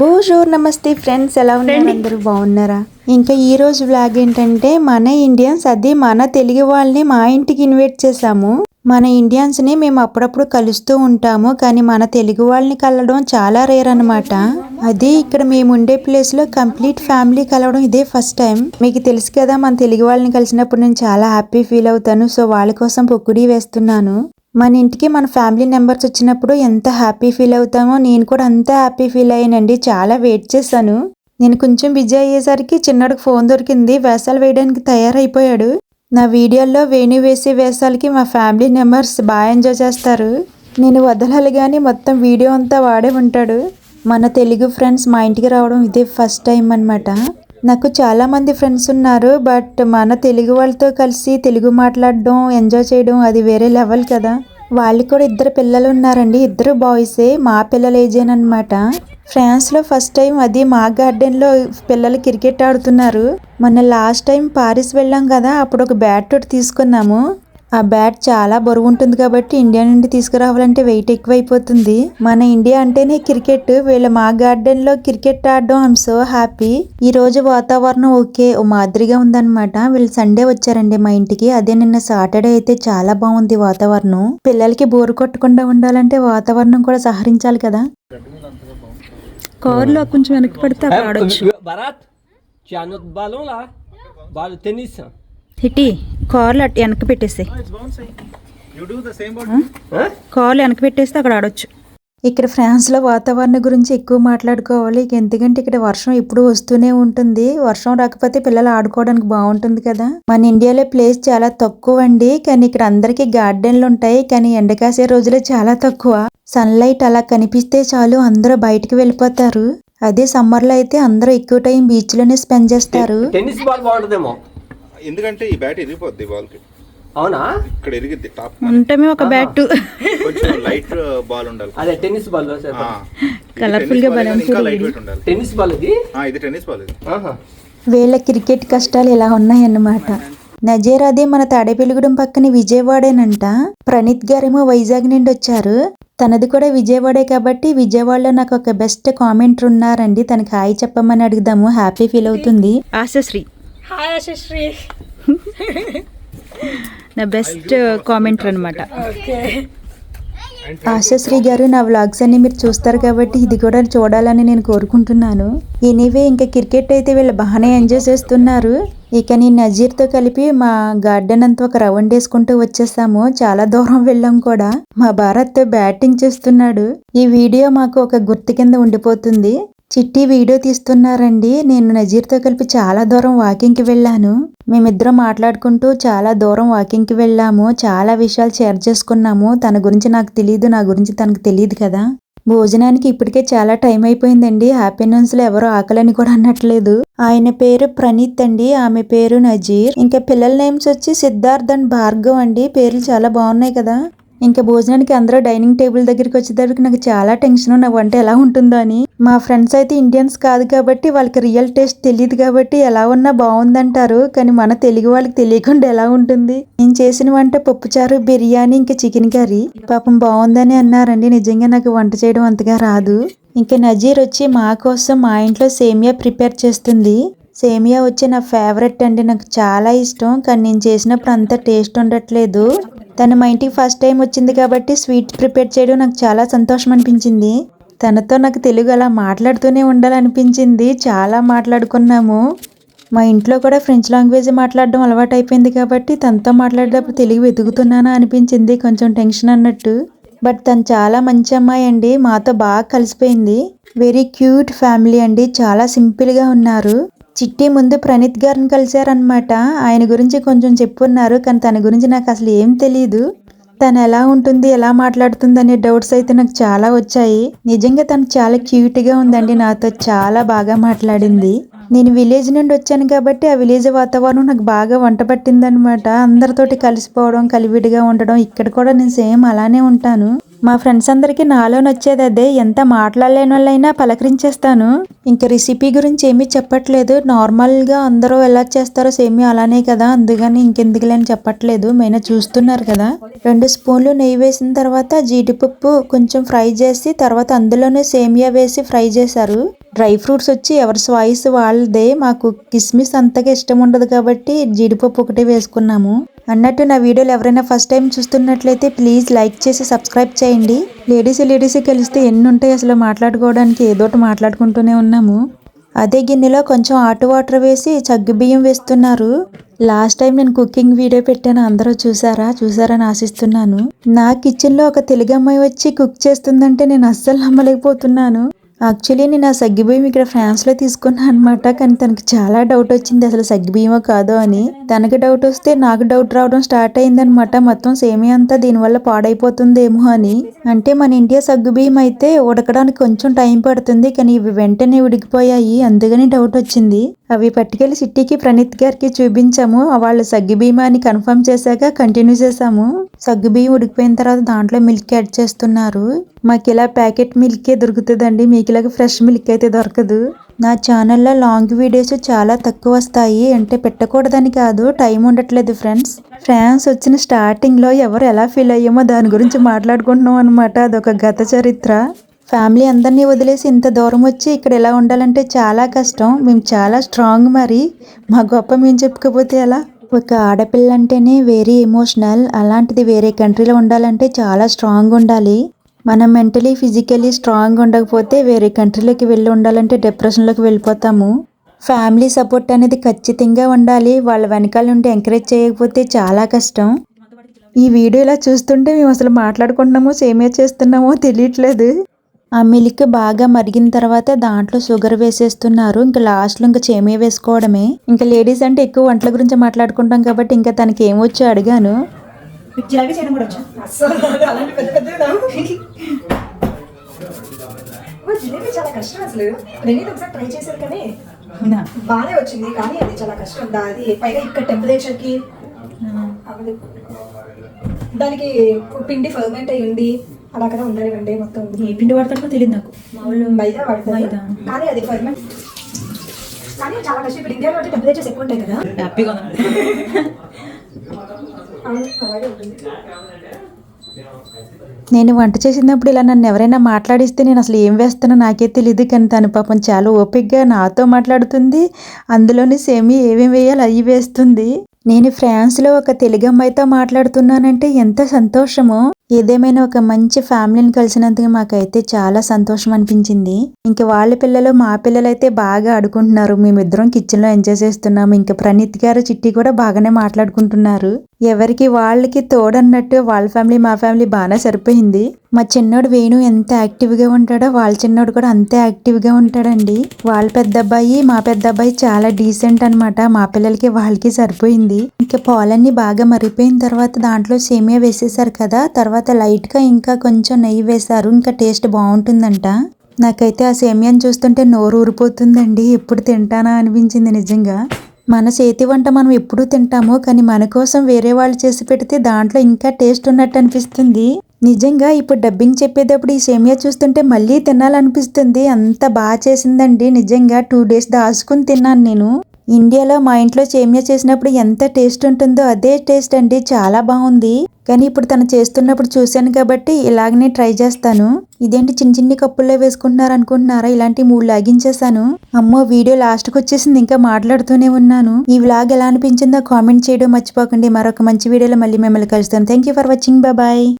బోజోర్ నమస్తే ఫ్రెండ్స్ ఎలా ఉన్నారు? అందరూ బాగున్నారా? ఇంకా ఈ రోజు వ్లాగ్ ఏంటంటే మన ఇండియన్స్ అది మన తెలుగు వాళ్ళని మా ఇంటికి ఇన్వైట్ చేసాము మన ఇండియన్స్ని మేము అప్పుడప్పుడు కలుస్తూ ఉంటాము కానీ మన తెలుగు వాళ్ళని కలవడం చాలా రేర్ అన్నమాట. అది ఇక్కడ మేము ఉండే ప్లేస్లో కంప్లీట్ ఫ్యామిలీ కలవడం ఇదే ఫస్ట్ టైం మీకు తెలుసు కదా మన తెలుగు వాళ్ళని కలిసినప్పుడు నేను చాలా హ్యాపీ ఫీల్ అవుతాను సో వాళ్ళ కోసం పొక్కుడి వేస్తున్నాను. మన ఇంటికి మన ఫ్యామిలీ మెంబర్స్ వచ్చినప్పుడు ఎంత హ్యాపీ ఫీల్ అవుతామో నేను కూడా అంత హ్యాపీ ఫీల్ అయ్యానండి. చాలా వెయిట్ చేశాను. నేను కొంచెం బిజీ అయ్యేసరికి చిన్నడికి ఫోన్ దొరికింది. వేసాలు వేయడానికి తయారైపోయాడు. నా వీడియోల్లో వేణి వేసే వేసాలకి మా ఫ్యామిలీ మెంబర్స్ బాగా ఎంజాయ్ చేస్తారు. నేను వదలాలి కానీ మొత్తం వీడియో అంతా వాడే ఉంటాడు. మన తెలుగు ఫ్రెండ్స్ మా ఇంటికి రావడం ఇదే ఫస్ట్ టైం అన్నమాట. నాకు చాలామంది ఫ్రెండ్స్ ఉన్నారు బట్ మన తెలుగు వాళ్ళతో కలిసి తెలుగు మాట్లాడడం ఎంజాయ్ చేయడం అది వేరే లెవెల్ కదా. వాళ్ళు కూడా ఇద్దరు పిల్లలు ఉన్నారండి ఇద్దరు బాయ్సే మా పిల్లల ఏజేనమాట ఫ్రాన్స్లో ఫస్ట్ టైం అది మా గార్డెన్లో పిల్లలు క్రికెట్ ఆడుతున్నారు. మొన్న లాస్ట్ టైం పారిస్ వెళ్ళాం కదా అప్పుడు ఒక బ్యాట్ ఒకటి తీసుకున్నాము. ఆ బ్యాట్ చాలా బరువు ఉంటుంది కాబట్టి ఇండియా నుండి తీసుకురావాలంటే వెయిట్ ఎక్కువైపోతుంది. మన ఇండియా అంటేనే క్రికెట్. వీళ్ళ మా గార్డెన్లో క్రికెట్ ఆడడం ఐఎమ్ సో హ్యాపీ. ఈ రోజు వాతావరణం ఓకే ఓ మాదిరిగా ఉందన్నమాట. వీళ్ళు సండే వచ్చారండి మా ఇంటికి. అదే నిన్న సాటర్డే అయితే చాలా బాగుంది వాతావరణం. పిల్లలకి బోరు కొట్టకుండా ఉండాలంటే వాతావరణం కూడా సహరించాలి కదా. కారులో కొంచెం వెనక్కి పడితే అక్కడ ఆడొచ్చు? Tinha హిటి కార్లు అటు వెనక్కి పెట్టేసి? కార్లు వెనక్కి పెట్టేస్తే అక్కడ ఆడొచ్చు. ఇక్కడ ఫ్రాన్స్లో వాతావరణం గురించి ఎక్కువ మాట్లాడుకోవాలి. ఇక ఎందుకంటే ఇక్కడ వర్షం ఎప్పుడు వస్తూనే ఉంటుంది. వర్షం రాకపోతే పిల్లలు ఆడుకోవడానికి బాగుంటుంది కదా. మన ఇండియాలో ప్లేస్ చాలా తక్కువ అండి కానీ ఇక్కడ అందరికి గార్డెన్లు ఉంటాయి. కానీ ఎండ కాసే రోజులే చాలా తక్కువ. సన్లైట్ అలా కనిపిస్తే చాలు అందరూ బయటికి వెళ్ళిపోతారు. అదే సమ్మర్లో అయితే అందరూ ఎక్కువ టైం బీచ్లోనే స్పెండ్ చేస్తారు. టెన్నిస్ బాల్ బాగుంటుందేమో? ఎందుకంటే ఈ బ్యాట్ ఇరిగిపోద్ది బాల్కి అవునా? ఇక్కడ ఇరిగిద్ది టాప్ ఉంటమే ఒక బ్యాట్. కొంచెం లైట్ బాల్ ఉండాలి అదే టెన్నిస్ బాల్ Colourful గా ఇంకా లైట్ వెయిట్ ఉండాలి. టెన్నిస్ బాల్ ఇది? ఆ, ఇది టెన్నిస్ బాల్ ఇది. ఆహా. వీళ్ళ క్రికెట్ కష్టాలు ఇలా ఉన్నాయన్నమాట. నజీర్ అదే మన తాడేపల్లిగూడెం పక్కన విజయవాడేనంట. ప్రణీత్ గారేమో వైజాగ్ నుండి వచ్చారు. తనది కూడా విజయవాడే కాబట్టి విజయవాడలో నాకు ఒక బెస్ట్ కామెంట్ ఉన్నారండి. తనకి హాయ్ చెప్పమని అడుగుదాము. హ్యాపీ ఫీల్ అవుతుంది. ఆశశ్రీ. నా బెస్ట్ కామెంటర్ అనమాట ఆశాశ్రీ గారు నా వ్లాగ్స్ అన్ని మీరు చూస్తారు కాబట్టి ఇది కూడా చూడాలని నేను కోరుకుంటున్నాను. ఎనీవే ఇంకా క్రికెట్ అయితే వీళ్ళు బాగానే ఎంజాయ్ చేస్తున్నారు. ఇక నేను నజీర్తో కలిపి మా గార్డెన్ అంతా ఒక రౌండ్ వేసుకుంటూ వచ్చేసాము. చాలా దూరం వెళ్ళాం కూడా. మా భారత్ బ్యాటింగ్ చేస్తున్నాడు. ఈ వీడియో మాకు ఒక గుర్తు కింద ఉండిపోతుంది. చిట్టి వీడియో తీస్తున్నారండి. నేను నజీర్తో కలిపి చాలా దూరం వాకింగ్కి వెళ్ళాను. మేమిద్దరం మాట్లాడుకుంటూ చాలా దూరం వాకింగ్కి వెళ్ళాము. చాలా విషయాలు షేర్ చేసుకున్నాము. తన గురించి నాకు తెలియదు నా గురించి తనకు తెలియదు కదా. భోజనానికి ఇప్పటికే చాలా టైం అయిపోయిందండి. హ్యాపీనెన్స్లో ఎవరు ఆకలని కూడా అనట్లేదు. ఆయన పేరు ప్రణీత్ అండి. ఆమె పేరు నజీర్. ఇంకా పిల్లల నేమ్స్ వచ్చి సిద్ధార్థ్ అండ్ భార్గవ్ అండి. పేర్లు చాలా బాగున్నాయి కదా. ఇంకా భోజనానికి అందరూ డైనింగ్ టేబుల్ దగ్గరికి వచ్చేసరికి నాకు చాలా టెన్షన్ నా వంట ఎలా ఉంటుందో అని. మా ఫ్రెండ్స్ అయితే ఇండియన్స్ కాదు కాబట్టి వాళ్ళకి రియల్ టేస్ట్ తెలియదు కాబట్టి ఎలా ఉన్నా బాగుందంటారు. కానీ మన తెలుగు వాళ్ళకి తెలియకుండా ఎలా ఉంటుంది? నేను చేసిన వంట పప్పుచారు బిర్యానీ ఇంకా చికెన్ కర్రీ. పాపం బాగుందని అన్నారండి. నిజంగా నాకు వంట చేయడం అంతగా రాదు. ఇంకా నజీర్ వచ్చి మా కోసం మా ఇంట్లో సేమియా ప్రిపేర్ చేస్తుంది. సేమియా వచ్చి నా ఫేవరెట్ అండి. నాకు చాలా ఇష్టం. కానీ నేను చేసినప్పుడు అంత టేస్ట్ ఉండట్లేదు. తను మా ఇంటికి ఫస్ట్ టైం వచ్చింది కాబట్టి స్వీట్ ప్రిపేర్ చేయడం నాకు చాలా సంతోషం అనిపించింది. తనతో నాకు తెలుగు అలా మాట్లాడుతూనే ఉండాలనిపించింది. చాలా మాట్లాడుకున్నాము. మా ఇంట్లో కూడా ఫ్రెంచ్ లాంగ్వేజ్ మాట్లాడడం అలవాటు అయిపోయింది కాబట్టి తనతో మాట్లాడేటప్పుడు తెలుగు వెతుకుతున్నానా అనిపించింది. కొంచెం టెన్షన్ అన్నట్టు. బట్ తను చాలా మంచి అమ్మాయి అండి. మాతో బాగా కలిసిపోయింది. వెరీ క్యూట్ ఫ్యామిలీ అండి. చాలా సింపుల్గా ఉన్నారు. చిట్టి ముందు ప్రణీత్ గారిని కలిశారనమాట ఆయన గురించి కొంచెం చెప్పున్నారు కానీ తన గురించి నాకు అసలు ఏం తెలియదు తను ఎలా ఉంటుంది ఎలా మాట్లాడుతుంది అనే డౌట్స్ అయితే నాకు చాలా వచ్చాయి. నిజంగా తను చాలా క్యూట్గా ఉందండి నాతో చాలా బాగా మాట్లాడింది. నేను విలేజ్ నుండి వచ్చాను కాబట్టి ఆ విలేజ్ వాతావరణం నాకు బాగా వంట పట్టిందనమాట అందరితోటి కలిసిపోవడం కలివిడిగా ఉండడం ఇక్కడ కూడా నేను సేమ్ అలానే ఉంటాను. మా ఫ్రెండ్స్ అందరికీ నాలో నచ్చేది అదే. ఎంత మాట్లాడలేని వాళ్ళైనా పలకరించేస్తాను. ఇంకా రెసిపీ గురించి ఏమీ చెప్పట్లేదు. నార్మల్గా అందరూ ఎలా చేస్తారో సేమియా అలానే కదా. అందుకని ఇంకెందుకులే అని చెప్పట్లేదు. మైనా చూస్తున్నారు కదా. రెండు స్పూన్లు నెయ్యి వేసిన తర్వాత జీడిపప్పు కొంచెం ఫ్రై చేసి తర్వాత అందులోనే సేమియా వేసి ఫ్రై చేశారు. డ్రై ఫ్రూట్స్ వచ్చి ఎవరి స్వాయిస్ వాళ్ళదే. మాకు కిస్మిస్ అంతగా ఇష్టం ఉండదు కాబట్టి జీడిపప్పు ఒకటే వేసుకున్నాము. అన్నట్టు నా వీడియోలు ఎవరైనా ఫస్ట్ టైం చూస్తున్నట్లయితే ప్లీజ్ లైక్ చేసి సబ్స్క్రైబ్ చేయండి. లేడీస్ లేడీస్ కలిస్తే ఎన్ని ఉంటాయి అసలు మాట్లాడుకోవడానికి? ఏదో ఒకటి మాట్లాడుకుంటూనే ఉన్నాము. అదే గిన్నెలో కొంచెం ఆటు వాటర్ వేసి బియ్యం వేస్తున్నారు. లాస్ట్ టైం నేను కుకింగ్ వీడియో పెట్టాను. అందరూ చూసారా? చూసారని ఆశిస్తున్నాను. నా కిచెన్లో ఒక తెలుగు అమ్మాయి వచ్చి కుక్ చేస్తుందంటే నేను అస్సలు నమ్మలేకపోతున్నాను. యాక్చువల్లీ నేను ఆ సగ్గిబియ్యం ఇక్కడ ఫ్రాన్స్లో తీసుకున్నాను అనమాట కానీ తనకి చాలా డౌట్ వచ్చింది. అసలు సగ్గిబియ్యమో కాదో అని. తనకి డౌట్ వస్తే నాకు డౌట్ రావడం స్టార్ట్ అయిందనమాట మొత్తం సేమియా అంతా దీనివల్ల పాడైపోతుందేమో అని. అంటే మన ఇండియా సగ్గుబియ్యం అయితే ఉడకడానికి కొంచెం టైం పడుతుంది కానీ ఇవి వెంటనే ఉడికిపోయాయి. అందుకని డౌట్ వచ్చింది. అవి పట్టుకెళ్ళి సిట్టికి ప్రణీత్ గారికి చూపించాము. వాళ్ళు సగ్గుబియ్యం అని కన్ఫర్మ్ చేశాక కంటిన్యూ చేసాము సగ్గుబియ్యం ఉడికిపోయిన తర్వాత దాంట్లో మిల్క్ యాడ్ చేస్తున్నారు. మాకు ఇలా ప్యాకెట్ మిల్కే దొరుకుతుందండి? మీకు ఇలాగ ఫ్రెష్ మిల్క్ అయితే దొరకదు. నా ఛానల్లో లాంగ్ వీడియోస్ చాలా తక్కువ వస్తాయి అంటే పెట్టకూడదని కాదు టైం ఉండట్లేదు ఫ్రెండ్స్. ఫ్యాన్స్ వచ్చిన స్టార్టింగ్లో ఎవరు ఎలా ఫీల్ అయ్యామో దాని గురించి మాట్లాడుకుంటున్నాం అనమాట అదొక గత చరిత్ర. ఫ్యామిలీ అందరినీ వదిలేసి ఇంత దూరం వచ్చి ఇక్కడ ఎలా ఉండాలంటే చాలా కష్టం. మేము చాలా స్ట్రాంగ్ మరి. మా గొప్ప మేము చెప్పుకోపోతే ఎలా? ఒక ఆడపిల్ల అంటేనే వెరీ ఎమోషనల్. అలాంటిది వేరే కంట్రీలో ఉండాలంటే చాలా స్ట్రాంగ్ ఉండాలి. మనం మెంటలీ ఫిజికలీ స్ట్రాంగ్ ఉండకపోతే వేరే కంట్రీలోకి వెళ్ళి ఉండాలంటే డిప్రెషన్లోకి వెళ్ళిపోతాము. ఫ్యామిలీ సపోర్ట్ అనేది ఖచ్చితంగా ఉండాలి. వాళ్ళ వెనకాల నుండి ఎంకరేజ్ చేయకపోతే చాలా కష్టం. ఈ వీడియో ఇలా చూస్తుంటే మేము అసలు మాట్లాడుకుంటున్నామో సేమే చేస్తున్నామో తెలియట్లేదు. ఆ మిల్క్ బాగా మరిగిన తర్వాత దాంట్లో షుగర్ వేసేస్తున్నారు. ఇంకా లాస్ట్లో ఇంకా చేమే వేసుకోవడమే. ఇంకా లేడీస్ అంటే ఎక్కువ వంటల గురించి మాట్లాడుకుంటాం కాబట్టి ఇంకా తనకి ఏమొచ్చో అడిగాను. జిలాబీ చేయడం కూడా వచ్చా? అస్సలు రాదు. అలాంటి పెద్ద పెద్ద రావు. ఓ, జిలేబీ చాలా కష్టం అసలు. నేను ఒకసారి ట్రై చేశాను కానీ బాగానే వచ్చింది. కానీ అది చాలా కష్టం. అది పైగా ఇక్కడ టెంపరేచర్కి అవ్వదు. దానికి పిండి ఫర్మెంట్ అయి ఉండి అలా కదా ఉండాలి మొత్తం. ఏ పిండి వాడతాడో తెలియదు నాకు. మామూలు మైదా పడుతుంది మైదా. కానీ అది ఫర్మెంట్. కానీ చాలా కష్టం. ఇప్పుడు ఇండియాలో టెంపరేచర్స్ ఎక్కువ ఉంటాయి కదా. హ్యాపీగా అలాగే ఉంటుంది నేను వంట చేసినప్పుడు ఇలా నన్ను ఎవరైనా మాట్లాడిస్తే నేను అసలు ఏం వేస్తానో నాకే తెలియదు కానీ తను పాపం చాలా ఓపిక్గా నాతో మాట్లాడుతుంది. అందులోని సేమి ఏమేమి వేయాలి అవి వేస్తుంది. నేను ఫ్రాన్స్లో ఒక తెలుగు అమ్మాయితో మాట్లాడుతున్నానంటే ఎంత సంతోషమో. ఏదేమైనా ఒక మంచి ఫ్యామిలీని కలిసినందుకు మాకైతే చాలా సంతోషం అనిపించింది. ఇంకా వాళ్ళ పిల్లలు మా పిల్లలు అయితే బాగా ఆడుకుంటున్నారు. మేమిద్దరం కిచెన్లో ఎంజాయ్ చేస్తున్నాము. ఇంకా ప్రణీత్ గారు చిట్టి కూడా బాగానే మాట్లాడుకుంటున్నారు. ఎవరికి వాళ్ళకి తోడన్నట్టు వాళ్ళ ఫ్యామిలీ మా ఫ్యామిలీ బాగానే సరిపోయింది. మా చిన్నోడు వేణు ఎంత యాక్టివ్గా ఉంటాడో వాళ్ళ చిన్నోడు కూడా అంతే యాక్టివ్గా ఉంటాడండి. వాళ్ళ పెద్ద అబ్బాయి మా పెద్ద అబ్బాయి చాలా డీసెంట్ అన్నమాట. మా పిల్లలకి వాళ్ళకి సరిపోయింది. ఇంకా పాలన్నీ బాగా మరిపోయిన తర్వాత దాంట్లో సేమియా వేసేసారు కదా తర్వాత లైట్గా ఇంకా కొంచెం నెయ్యి వేశారు. ఇంకా టేస్ట్ బాగుంటుందంట. నాకైతే ఆ సేమియాని చూస్తుంటే నోరు ఊరిపోతుందండి ఎప్పుడు తింటానా అనిపించింది నిజంగా. మన చేతి వంట మనం ఎప్పుడూ తింటాము కానీ మన కోసం వేరే వాళ్ళు చేసి పెడితే దాంట్లో ఇంకా టేస్ట్ ఉన్నట్టు అనిపిస్తుంది. నిజంగా ఇప్పుడు డబ్బింగ్ చెప్పేటప్పుడు ఈ సేమియా చూస్తుంటే మళ్ళీ తినాలనిపిస్తుంది. అంత బాగా చేసిందండి. నిజంగా టూ డేస్ దాచుకుని తిన్నాను నేను. ఇండియాలో మా ఇంట్లో సేమియా చేసినప్పుడు ఎంత టేస్ట్ ఉంటుందో అదే టేస్ట్ అండి చాలా బాగుంది. కానీ ఇప్పుడు తను చేస్తున్నప్పుడు చూశాను కాబట్టి ఇలాగనే ట్రై చేస్తాను. ఇదేంటి చిన్న చిన్ని కప్పుల్లో వేసుకుంటున్నారు అనుకుంటున్నారా? ఇలాంటి మూడు లాగించేశాను. అమ్మో వీడియో లాస్ట్కి వచ్చేసింది ఇంకా మాట్లాడుతూనే ఉన్నాను. ఈ వ్లాగ్ ఎలా అనిపించిందో కామెంట్ చేయడం మర్చిపోకండి. మరొక మంచి వీడియోలో మళ్ళీ మిమ్మల్ని కలుస్తాను. Thank you for watching bye